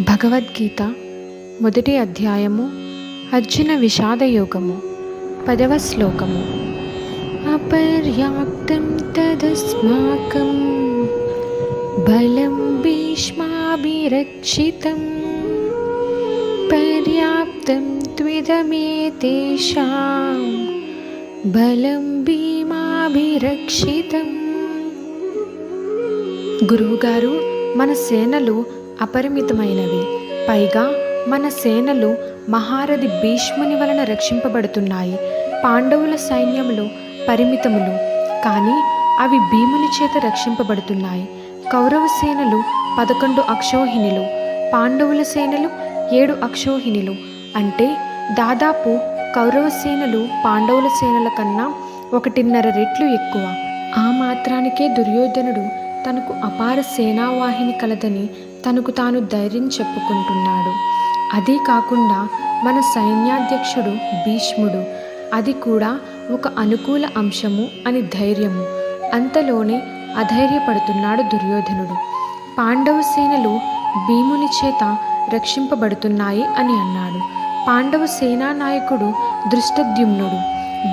భగవద్గీత మొదటి అధ్యాయము అర్జున విషాదయోగము పదవ శ్లోకము. అపర్యాప్తం తదస్మాకం బలం భీష్మాభిరక్షితం. పర్యాప్తం త్విదమేతేషాం బలం భీమాభిరక్షితం. గురువుగారు మన సేనలు అపరిమితమైనవి. పైగా మన సేనలు మహారథి భీష్ముని వలన రక్షింపబడుతున్నాయి. పాండవుల సైన్యములు పరిమితములు. కానీ అవి భీముని చేత రక్షింపబడుతున్నాయి. కౌరవ సేనలు పదకొండు అక్షోహిణులు. పాండవుల సేనలు ఏడు అక్షోహిణులు. అంటే దాదాపు కౌరవ సేనలు పాండవుల సేనల కన్నా ఒకటిన్నర రెట్లు ఎక్కువ. ఆ మాత్రానికే దుర్యోధనుడు తనకు అపార సేనావాహిని కలదని తనకు తాను ధైర్యం చెప్పుకుంటున్నాడు. అదే కాకుండా మన సైన్యాధ్యక్షుడు భీష్ముడు అది కూడా ఒక అనుకూల అంశము అని ధైర్యము. అంతలోనే అధైర్యపడుతున్నాడు దుర్యోధనుడు. పాండవ సేనలు భీముని చేత రక్షింపబడుతున్నాయి అని అన్నాడు. పాండవ సేనా నాయకుడు దృష్టద్యుమ్నుడు.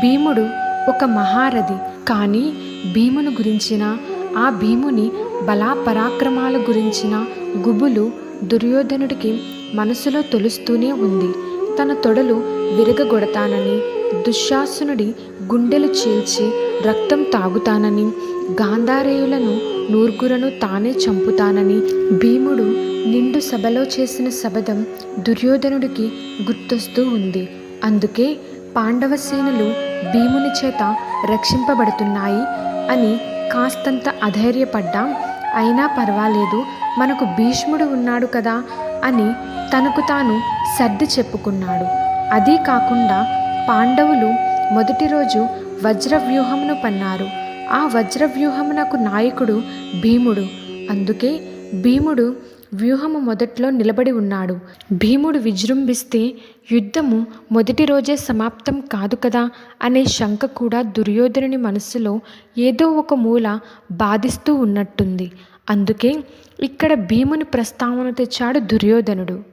భీముడు ఒక మహారథి కానీ భీమును గురించిన ఆ భీముని బలాపరాక్రమాల గురించిన గుబులు దుర్యోధనుడికి మనసులో తొలుస్తూనే ఉంది. తన తొడలు విరగగొడతానని దుశ్శాసనుడి గుండెలు చీల్చి రక్తం తాగుతానని గాంధారేయులను నూర్గురను తానే చంపుతానని భీముడు నిండు సభలో చేసిన శబదం దుర్యోధనుడికి గుర్తొస్తూ ఉంది. అందుకే పాండవ సేనలు భీముని చేత రక్షింపబడుతున్నాయి అని కాస్తంత అధైర్యపడ్డా అయినా పర్వాలేదు మనకు భీష్ముడు ఉన్నాడు కదా అని తనకు తాను సర్ది చెప్పుకున్నాడు. అదీ కాకుండా పాండవులు మొదటి రోజు వజ్రవ్యూహమును పన్నారు. ఆ వజ్రవ్యూహమునకు నాయకుడు భీముడు. అందుకే భీముడు వ్యూహము మొదట్లో నిలబడి ఉన్నాడు. భీముడు విజృంభిస్తే యుద్ధము మొదటి రోజే సమాప్తం కాదు కదా? అనే శంక కూడా దుర్యోధనుని మనస్సులో ఏదో ఒక మూల బాధిస్తూ ఉన్నట్టుంది. అందుకే ఇక్కడ భీముని ప్రస్తావన తెచ్చాడు దుర్యోధనుడు.